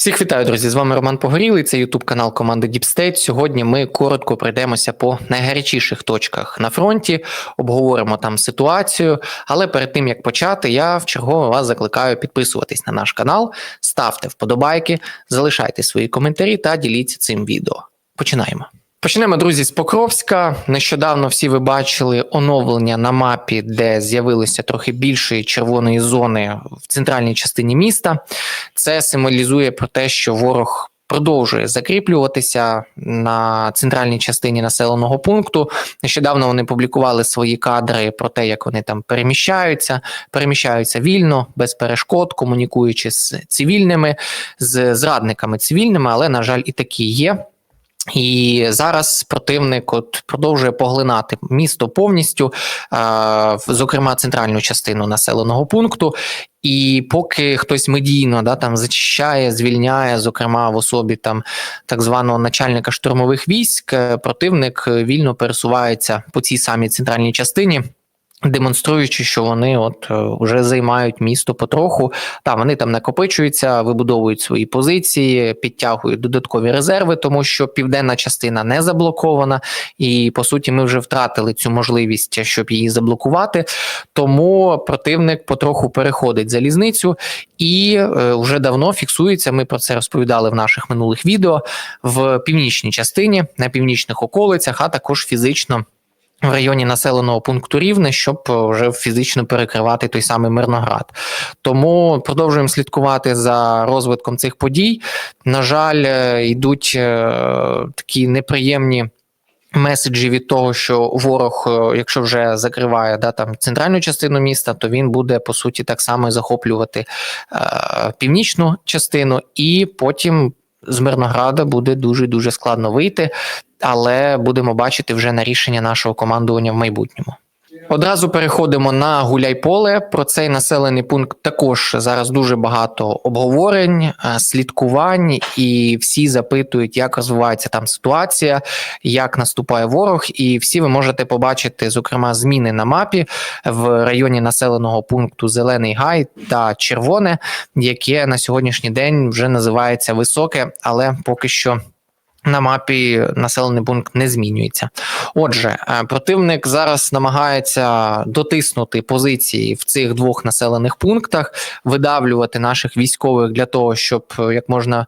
Всіх вітаю, друзі! З вами Роман Погорілий. Це Ютуб канал команди State. Сьогодні ми коротко пройдемося по найгарячіших точках на фронті, обговоримо там ситуацію. Але перед тим як почати, я в чергове вас закликаю підписуватись на наш канал, ставте вподобайки, залишайте свої коментарі та діліться цим відео. Починаємо. Почнемо, друзі, з Покровська. Нещодавно всі ви бачили оновлення на мапі, де з'явилося трохи більшої червоної зони в центральній частині міста. Це символізує про те, що ворог. Продовжує закріплюватися на центральній частині населеного пункту. Нещодавно вони публікували свої кадри про те, як вони там переміщаються, переміщаються вільно, без перешкод, комунікуючи з цивільними, з зрадниками цивільними, але на жаль, і такі є. І зараз противник от продовжує поглинати місто повністю, е, зокрема центральну частину населеного пункту. І поки хтось медійно да там зачищає, звільняє, зокрема в особі там так званого начальника штурмових військ, е, противник вільно пересувається по цій самій центральній частині. Демонструючи, що вони от е, вже займають місто потроху, та вони там накопичуються, вибудовують свої позиції, підтягують додаткові резерви, тому що південна частина не заблокована, і по суті, ми вже втратили цю можливість, щоб її заблокувати. Тому противник потроху переходить залізницю і е, вже давно фіксується. Ми про це розповідали в наших минулих відео в північній частині, на північних околицях, а також фізично в районі населеного пункту Рівне, щоб е, вже фізично перекривати той самий Мирноград. Тому продовжуємо слідкувати за розвитком цих подій. На жаль, е, йдуть е, такі неприємні. Меседжі від того, що ворог, якщо вже закриває да там центральну частину міста, то він буде по суті так само захоплювати е, північну частину, і потім з Мирнограда буде дуже дуже складно вийти але будемо бачити вже на рішення нашого командування в майбутньому. Одразу переходимо на Гуляйполе. Про цей населений пункт також зараз дуже багато обговорень, е, слідкувань, і всі запитують, як розвивається там ситуація, як наступає ворог. І всі ви можете побачити, зокрема, зміни на мапі в районі населеного пункту Зелений Гай та Червоне, яке на сьогоднішній день вже називається високе, але поки що. На мапі населений пункт не змінюється. Отже, е, противник зараз намагається дотиснути позиції в цих двох населених пунктах, видавлювати наших військових для того, щоб е, як можна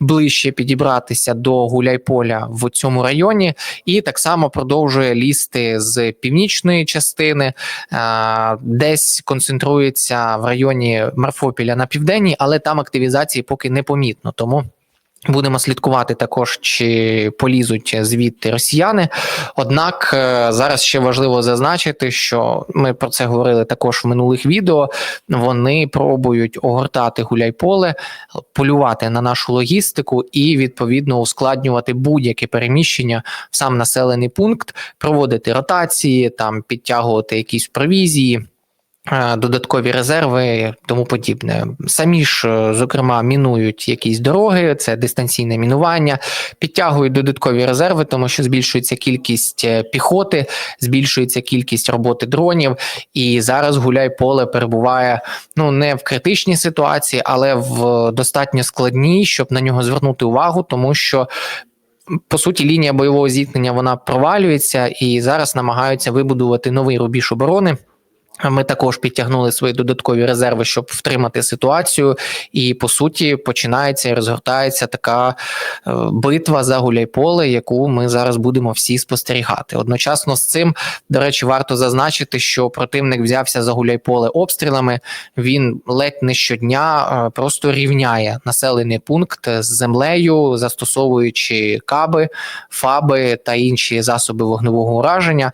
ближче підібратися до Гуляйполя в цьому районі, і так само продовжує лізти з північної частини, е, десь концентрується в районі Марфопіля на південній, але там активізації поки не помітно. Тому. Будемо слідкувати також, чи полізуть звідти росіяни. Однак е, зараз ще важливо зазначити, що ми про це говорили також в минулих відео. Вони пробують огортати гуляйполе, полювати на нашу логістику і відповідно ускладнювати будь-яке переміщення в сам населений пункт, проводити ротації, там підтягувати якісь провізії. Е, додаткові резерви, тому подібне. Самі ж, е, зокрема, мінують якісь дороги, це дистанційне мінування, підтягують додаткові резерви, тому що збільшується кількість е, піхоти, збільшується кількість роботи дронів. І зараз гуляй поле перебуває ну не в критичній ситуації, але в достатньо складній, щоб на нього звернути увагу, тому що. По суті, лінія бойового зіткнення вона провалюється і зараз намагаються вибудувати новий рубіж оборони. Ми також підтягнули свої додаткові резерви, щоб втримати ситуацію, і по суті починається і розгортається така е, битва за гуляйполе, яку ми зараз будемо всі спостерігати. Одночасно з цим, до речі, варто зазначити, що противник взявся за гуляйполе обстрілами. Він ледь не щодня е, просто рівняє населений пункт з землею, застосовуючи каби, фаби та інші засоби вогневого ураження.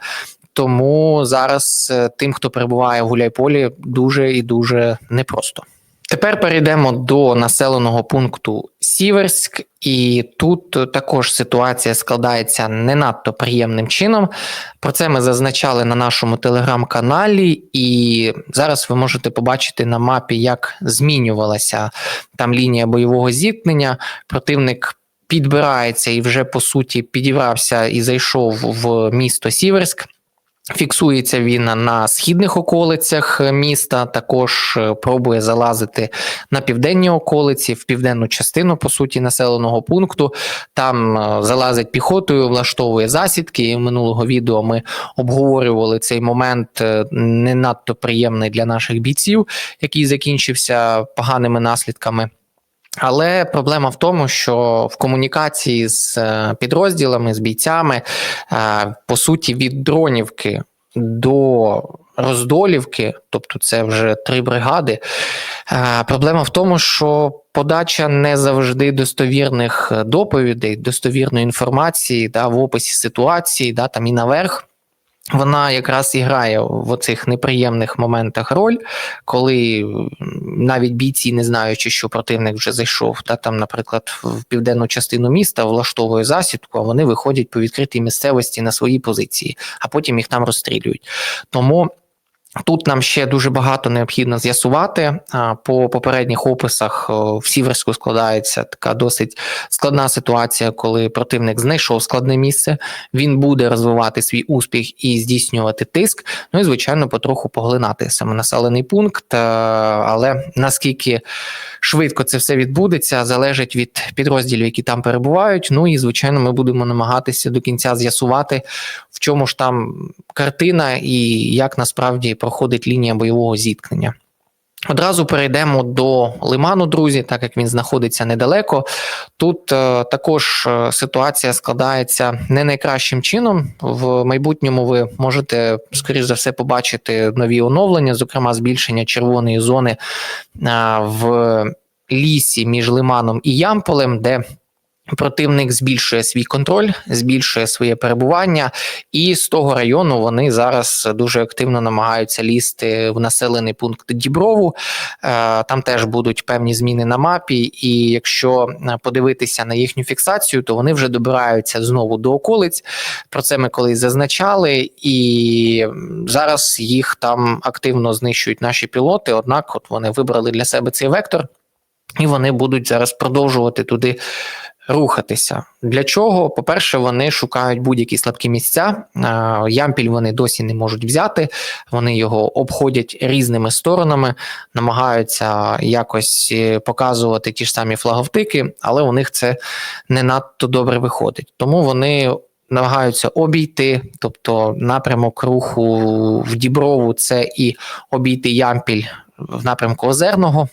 Тому зараз е, тим, хто перебуває в Гуляйполі, дуже і дуже непросто. Тепер перейдемо до населеного пункту Сіверськ, і тут також ситуація складається не надто приємним чином. Про це ми зазначали на нашому телеграм-каналі, і зараз ви можете побачити на мапі, як змінювалася там лінія бойового зіткнення. Противник підбирається і вже по суті підібрався і зайшов в місто Сіверськ. Фіксується він на східних околицях міста, також е, пробує залазити на південні околиці, в південну частину по суті населеного пункту. Там е, залазить піхотою, влаштовує засідки. І минулого відео ми обговорювали цей момент е, не надто приємний для наших бійців, який закінчився поганими наслідками. Але проблема в тому, що в комунікації з е, підрозділами, з бійцями, е, по суті, від дронівки до роздолівки, тобто це вже три бригади. е, Проблема в тому, що подача не завжди достовірних доповідей, достовірної інформації да, в описі ситуації, да, там і наверх. Вона якраз і грає в оцих неприємних моментах роль, коли навіть бійці, не знаючи, що противник вже зайшов, та там, наприклад, в південну частину міста влаштовує засідку, а вони виходять по відкритій місцевості на свої позиції, а потім їх там розстрілюють. Тому. Тут нам ще дуже багато необхідно з'ясувати. По попередніх описах в Сіверську складається така досить складна ситуація, коли противник знайшов складне місце, він буде розвивати свій успіх і здійснювати тиск. Ну і звичайно, потроху поглинати саме населений пункт. Е, Але наскільки швидко це все відбудеться, залежить від підрозділів, які там перебувають. Ну і звичайно, ми будемо намагатися до кінця з'ясувати, в чому ж там картина і як насправді проходить лінія бойового зіткнення. Одразу перейдемо до лиману, друзі, так як він знаходиться недалеко. Тут е, також е, ситуація складається не найкращим чином. В майбутньому ви можете, скоріш за все, побачити нові оновлення, зокрема збільшення червоної зони е, в лісі між лиманом і Ямполем, де Противник збільшує свій контроль, збільшує своє перебування, і з того району вони зараз дуже активно намагаються лізти в населений пункт Діброву. Е, Там теж будуть певні зміни на мапі, і якщо е, подивитися на їхню фіксацію, то вони вже добираються знову до околиць. Про це ми колись зазначали, і зараз їх там активно знищують наші пілоти. Однак, от вони вибрали для себе цей вектор, і вони будуть зараз продовжувати туди рухатися. Для чого? По-перше, вони шукають будь-які слабкі місця. Ямпіль вони досі не можуть взяти, вони його обходять різними сторонами, намагаються якось е, показувати ті ж самі флаговтики, але у них це не надто добре виходить. Тому вони. Намагаються обійти, тобто напрямок руху в Діброву це і обійти Ямпіль в напрямку Озерного,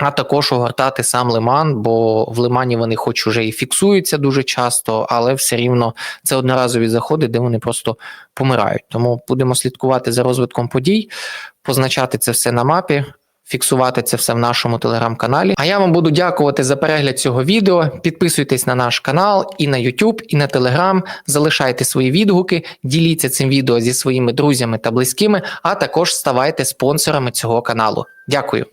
а також огортати сам лиман, бо в лимані вони хоч уже і фіксуються дуже часто, але все рівно це одноразові заходи, де вони просто помирають. Тому будемо слідкувати за розвитком подій, позначати це все на мапі. Фіксувати це все в нашому телеграм-каналі. А я вам буду дякувати за перегляд цього відео. Підписуйтесь на наш канал і на YouTube, і на Telegram. Залишайте свої відгуки, діліться цим відео зі своїми друзями та близькими, а також ставайте спонсорами цього каналу. Дякую.